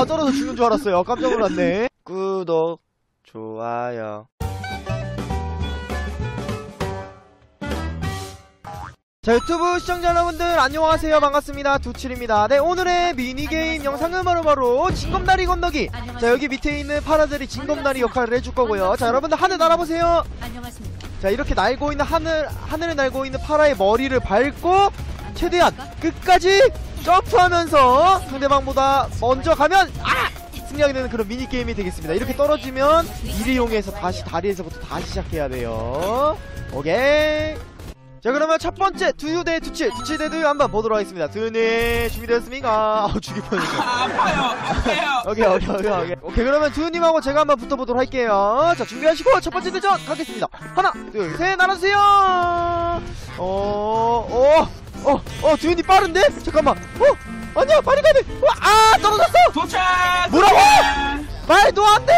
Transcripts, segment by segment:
아 떨어져 죽는 줄 알았어요. 깜짝 놀랐네. 구독 좋아요. 자 유튜브 시청자 여러분들 안녕하세요. 반갑습니다. 두칠입니다. 네 오늘의 미니게임 영상은 바로바로 징검다리 건너기. 자 여기 밑에 있는 파라들이 징검다리 역할을 해줄 거고요. 자 여러분들 하늘 날아보세요. 안녕하십니까. 자 이렇게 날고 있는 하늘 하늘을 날고 있는 파라의 머리를 밟고 최대한 끝까지 점프하면서 상대방보다 먼저 가면 아 승리하게 되는 그런 미니 게임이 되겠습니다. 이렇게 떨어지면 이를 이용해서 다시 다리에서부터 다시 시작해야 돼요. 오케이. 자 그러면 첫 번째 두유 대 두칠 두칠 대 두유 한번 보도록 하겠습니다. 두유님 준비되었습니까? 아 죽일 뻔했네. 아파요 아파요 오케이 오케이 오케이 오케이 오케이 그러면 두유님하고 제가 한번 붙어보도록 할게요 자 준비하시고 첫 번째 대전 가겠습니다 하나 둘 셋 나눠주세요 어 어, 어, 두유님 빠른데? 잠깐만. 어? 아니야 빨리 가야 돼아 떨어졌어! 도착! 뭐라고? 말도 안 돼!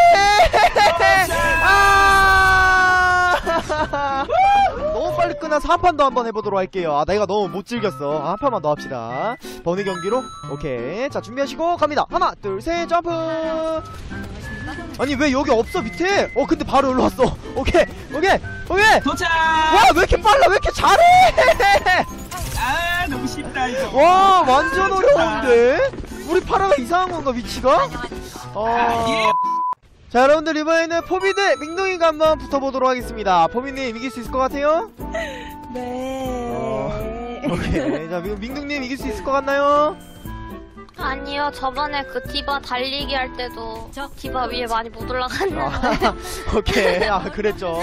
아! 너무 빨리 끝나서 한판더 한번 해보도록 할게요. 아 내가 너무 못 즐겼어. 아, 한 판만 더 합시다. 번외 경기로? 오케이. 자 준비하시고 갑니다. 하나 둘 셋 점프! 아니 왜 여기 없어 밑에? 어 근데 바로 올라왔어. 오케이 오케이 오케이! 도착! 와 왜 이렇게 빨라? 왜 이렇게 잘해 아 너무 쉽다 이거 와 완전 어려운데 우리 파라가 이상한 건가 위치가 어... 아, 예. 자 여러분들 이번에는 포비 대 민둥이가 한번 붙어보도록 하겠습니다 포비님 이길 수 있을 것 같아요? 네. 어, 오케이 자 민- 민둥님 이길 수 있을 것 같나요? 아니요, 저번에 그 디바 달리기 할 때도 디바 위에 많이 못 올라갔는데. 아, 오케이. 아 그랬죠.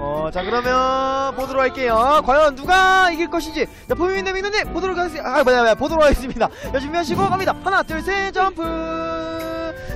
어자 그러면 보도록 할게요. 과연 누가 이길 것인지. 자대 민둥님 보도록 하겠습니다 아 뭐야 뭐야 보도록 하겠습니다. 자 준비하시고 갑니다. 하나 둘 셋 점프.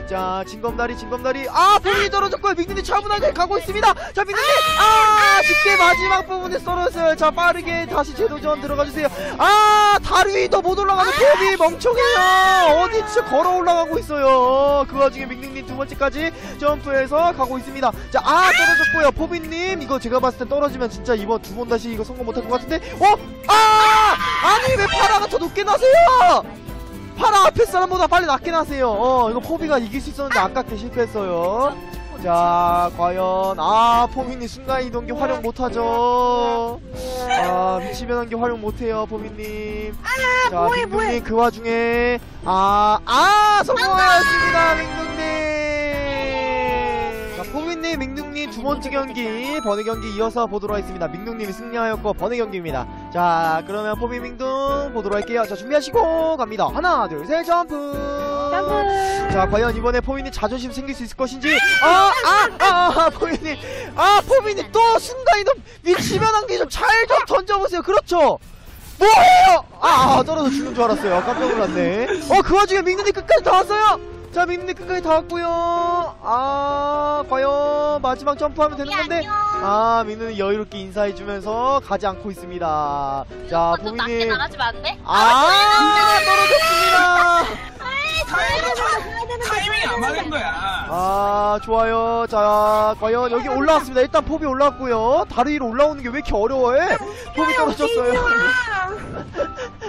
자 징검다리 징검다리. 아 포비 떨어졌고요. 민둥님 차분하게 가고 있습니다. 자 민둥님 아 쉽게 마지막 부분에 떨어졌어요. 자 빠르게 다시 재도전 들어가주세요. 아 다리 위도 못 올라가는 포비 멍청해요. 어디 진짜 걸어 올라가고 있어요. 그 와중에 민둥님 두 번째까지 점프해서 가고 있습니다. 자 아 떨어졌고요. 포비님 이거 제가 봤을 때 떨어지면 진짜 이번 두 번 다시 이거 성공 못할 것 같은데. 어? 아! 아니 왜 파라가 더 높게 나세요? 파라 앞에 사람보다 빨리 낮게 나세요. 어 이거 포비가 이길 수 있었는데 아깝게 실패했어요 자 과연 아 포미님 순간이동기 활용 못하죠? 아 위치 변환기 활용 못해요 포미님. 자 뭐해, 민둥님 그 와중에 아아 성공하였습니다 민둥님! 자 포미님 민둥님 두 번째 경기 번외 경기 이어서 보도록 하겠습니다. 민둥님이 승리하였고 번외 경기입니다 자 그러면 포미 민둥 보도록 할게요. 자 준비하시고 갑니다. 하나 둘 셋 점프! 점프. 자 과연 이번에 포미님 자존심 생길 수 있을 것인지? 아 아아 아, 아, 포미님! 아 포미님 또 순간이동 위치 변환기 좀잘 좀 던져보세요. 그렇죠? 뭐해요? 아, 아 떨어져 죽는 줄 알았어요. 깜짝 놀랐네. 어 그 와중에 민누님 끝까지 다 왔어요? 자 민누님 끝까지 다 왔고요. 아 과연 마지막 점프하면 되는 건데 아 민누님 여유롭게 인사해주면서 가지 않고 있습니다. 자 포미님. 나가주면 안 돼? 아 떨어졌습니다. 타이밍이 안 맞은 거야. 아. 좋아요. 자 과연 여기 올라왔습니다. 일단 포비 올라왔고요. 다리 위로 올라오는 게 왜 이렇게 어려워해? 포비 떨어졌어요.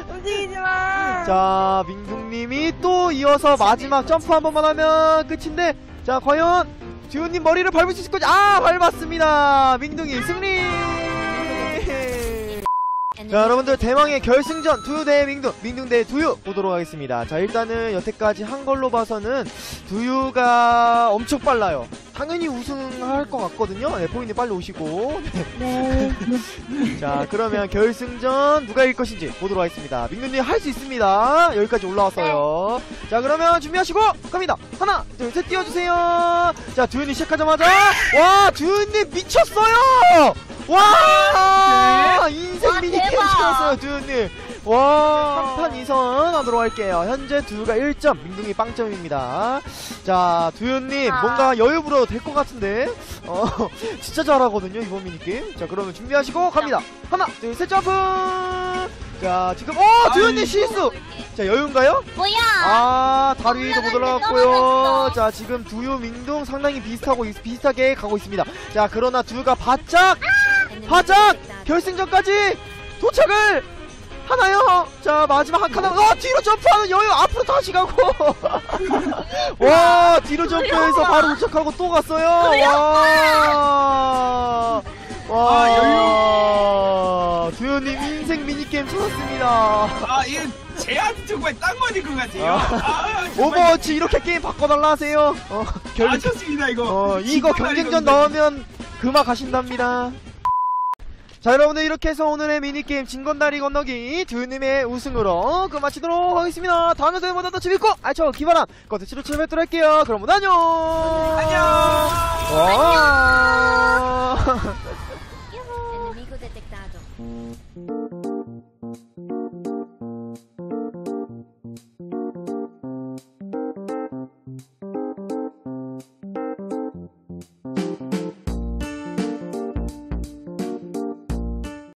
움직이지 마. 자 민둥님이 또 이어서 마지막 점프 한 번만 하면 끝인데 자 과연 듀오님 머리를 밟을 수 있을 거지. 아 밟았습니다. 민둥이 승리! 자 여러분들 대망의 결승전 두유 대 민둥 민둥 대 두유 보도록 하겠습니다. 자 일단은 여태까지 한 걸로 봐서는 두유가 엄청 빨라요 당연히 우승할 것 같거든요. 네 포인트 빨리 오시고. 네. 자 그러면 결승전 누가 이길 것인지 보도록 하겠습니다. 민누님 할 수 있습니다. 여기까지 올라왔어요. 자 그러면 준비하시고 갑니다. 하나 둘 셋 띄워주세요. 자 두윤이 시작하자마자 와 두윤님 미쳤어요! 와! 인생 와, 미니 대박. 시켰어요 두윤님 와. 3판 2선 하도록 할게요. 현재 두유가 1점 민둥이 빵점입니다. 자 두윤님 아. 뭔가 여유 부려도 될것 같은데? 어 진짜 잘하거든요 이번 미니게임 자 그러면 준비하시고 갑니다. 하나 둘 셋 점프! 자 지금 어 두현님 실수! 자 여유인가요? 뭐야? 아 다리 위도 못 올라갔고요. 자 지금 두유 민둥 상당히 비슷하고 있- 비슷하게 가고 있습니다. 자 그러나 두유가 바짝 바짝 결승전까지 도착을 하나요? 자 마지막 한 칸. 어 뒤로 점프하는 여유 앞으로 다시 가고. 와 뒤로 점프해서 바로 도착하고 또 갔어요. 와. 와 아, 두현님 인생 미니게임 찾았습니다. 아, 이거 제한 정말 딱 맞을 것 같아요. 아, 정말 오버워치 이렇게 게임 바꿔달라 하세요. 어, 결, 아, 좋습니다, 이거. 어, 이거 경쟁전. 넣으면 그마 가신답니다. 자, 여러분들 이렇게 해서 오늘의 미니게임 진건다리 건너기 두님의 우승으로 끝마치도록 하겠습니다. 다음에 또 보다 더 재밌고 알차고 기발한 컨텐츠로 찾아뵙도록 할게요. 그럼 모두 안녕! 안녕! 와.